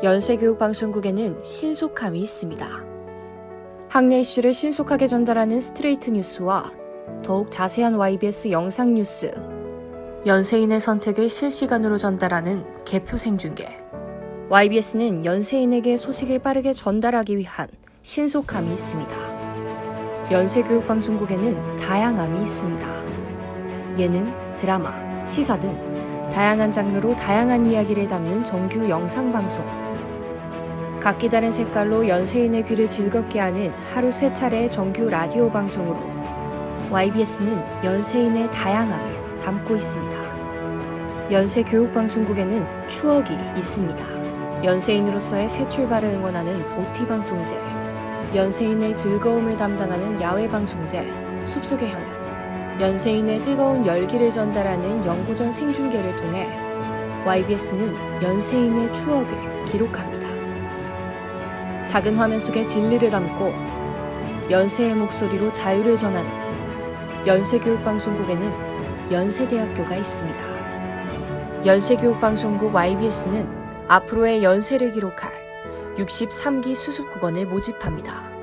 연세교육방송국에는 신속함이 있습니다. 학내 이슈를 신속하게 전달하는 스트레이트 뉴스와 더욱 자세한 YBS 영상 뉴스, 연세인의 선택을 실시간으로 전달하는 개표 생중계. YBS는 연세인에게 소식을 빠르게 전달하기 위한 신속함이 있습니다. 연세교육방송국에는 다양함이 있습니다. 예능, 드라마, 시사 등 다양한 장르로 다양한 이야기를 담는 정규 영상 방송. 각기 다른 색깔로 연세인의 귀를 즐겁게 하는 하루 세 차례의 정규 라디오 방송으로 YBS는 연세인의 다양함을 담고 있습니다. 연세 교육방송국에는 추억이 있습니다. 연세인으로서의 새 출발을 응원하는 OT 방송제, 연세인의 즐거움을 담당하는 야외 방송제, 숲속의 향연, 연세인의 뜨거운 열기를 전달하는 연고전 생중계를 통해 YBS는 연세인의 추억을 기록합니다. 작은 화면 속에 진리를 담고 연세의 목소리로 자유를 전하는 연세교육방송국에는 연세대학교가 있습니다. 연세교육방송국 YBS는 앞으로의 연세를 기록할 63기 수습국원을 모집합니다.